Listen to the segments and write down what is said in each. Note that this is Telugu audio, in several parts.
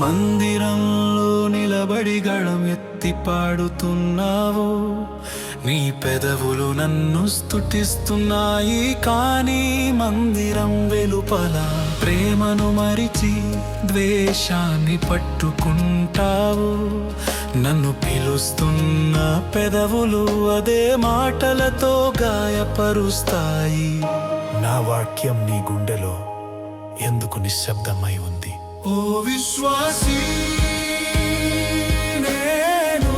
మందిరంలో నిలబడి గళం ఎత్తి పాడుతున్నావు. నీ పెదవులు నన్ను స్థుతిస్తున్నాయి కానీ మందిరం వెలుపల ప్రేమను మరిచి ద్వేషాన్ని పట్టుకుంటావు. నన్ను పిలుస్తున్న పెదవులు అదే మాటలతో గాయపరుస్తాయి. నా వాక్యం నీ గుండెలో ఎందుకు నిశ్శబ్దమై ఉంది? ఓ విశ్వాసీ నేను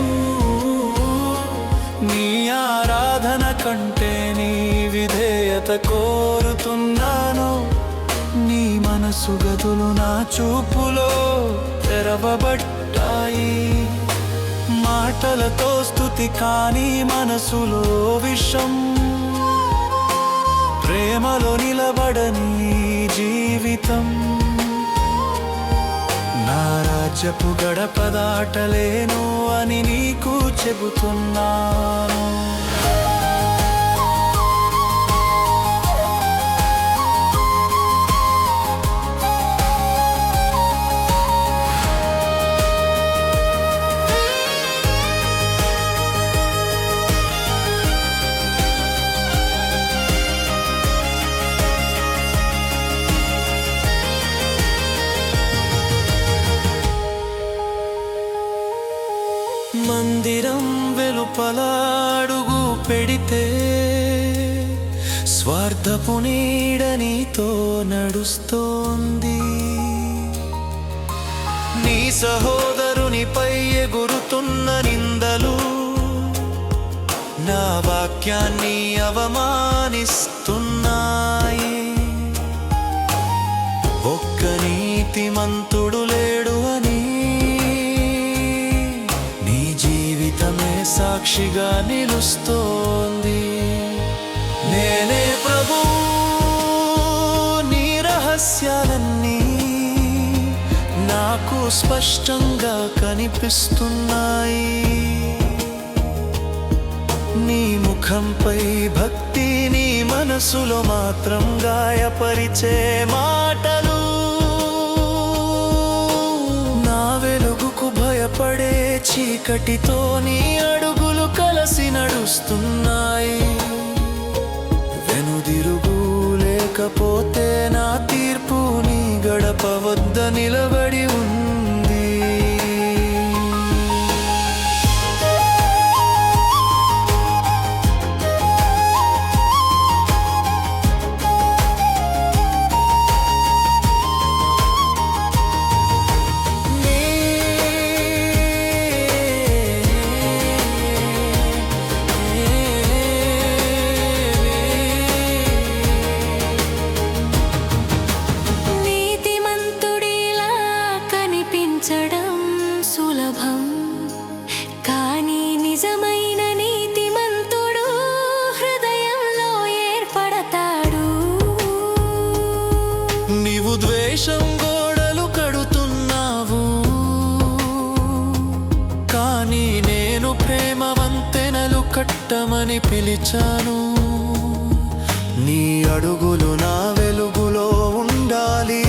నీ ఆరాధన కంటే నీ విధేయత కోరుతున్నాను. నీ మనసు గదులు నా చూపులో తెరవబట్టాయి మాటలతో స్థుతి కానీ మనసులో విషం. ప్రేమలో నిలబడని జీవితం. రాజ్యపు గడప దాటలేను అని నీకు చెబుతున్నాను. మందిరం వెలుపలాడుగు పెడితే స్వార్థపు నీడనీతో నడుస్తోంది. నీ సహోదరునిపై ఎగురుతున్న నిందలు నా వాక్యాన్ని అవమానిస్తున్నాయి. ఒక్క నీతిమంతుడు సాక్షిగా నిలుస్తోంది. నేనే ప్రభు నీ రహస్యాలన్నీ నాకు స్పష్టంగా కనిపిస్తున్నాయి. నీ ముఖంపై భక్తి నీ మనసులో మాత్రం గాయపరిచే మాటలు. నా వెలుగుకు భయపడే చీకటితో నీ వస్తున్నాయి. నడుస్తున్నాయి వెనుదిరుగు లేకపోతే నా తీర్పు నీ గడప వద్ద నిలబడి కట్టమని పిలిచాను. నీ అడుగులు నా వెలుగులో ఉండాలి.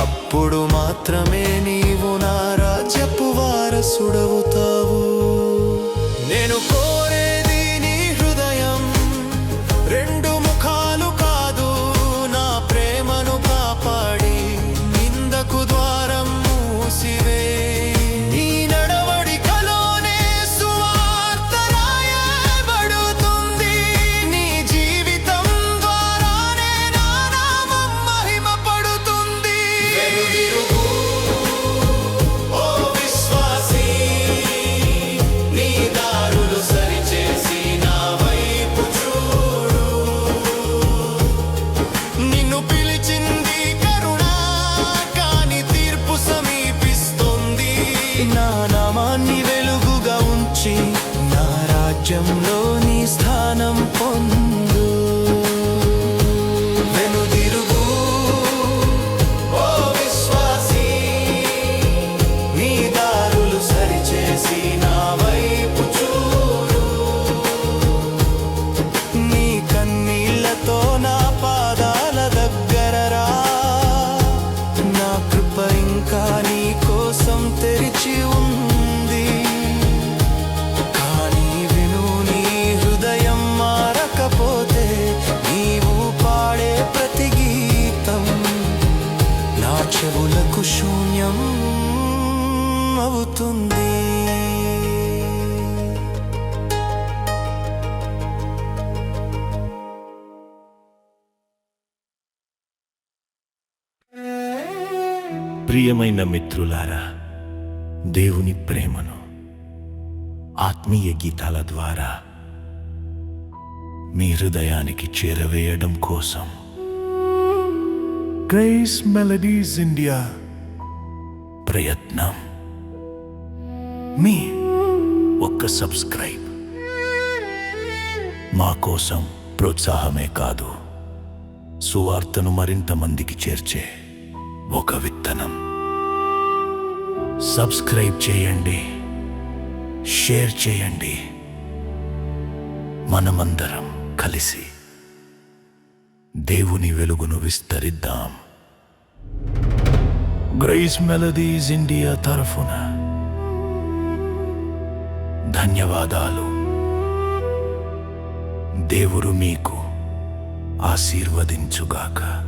అప్పుడు మాత్రమే నీవు నా రాజ్యపు వారసుడవుతావు. నా నామాన్ని వెలుగుగా ఉంచి నా రాజ్యంలో నీ స్థానం పొందు. వెనుదిరుగు ఓ విశ్వాసీ నీ దారులు సరిచేసి నా వైపు చూడు. నీ కన్నీళ్ళతో నా పాదాల దగ్గర రా. నా ఇంకా నీ కోసం తెరిచి ఉంది. కానీ విను నీ హృదయం మారకపోతే నీవు పాడే ప్రతి గీతం నా చెవులకు శూన్యం అవుతుంది. ప్రియమైన మిత్రులారా దేవుని ప్రేమను ఆత్మీయ గీతాల ద్వారా మీ హృదయానికి చేరవేయడం కోసం గ్రేస్ మెలడీస్ ఇండియా ప్రయత్నం. మీ ఒక్క సబ్స్క్రైబ్ మా కోసం ప్రోత్సాహమే కాదు సువార్తను మరింత మందికి చేర్చే ఒక విత్తనం. సబ్స్క్రైబ్ చేయండి. షేర్ చేయండి. మనమందరం కలిసి దేవుని వెలుగును విస్తరిద్దాం. గ్రైస్ మెలడీస్ ఇండియా తరఫున ధన్యవాదాలు. దేవుడు మీకు ఆశీర్వదించుగాక.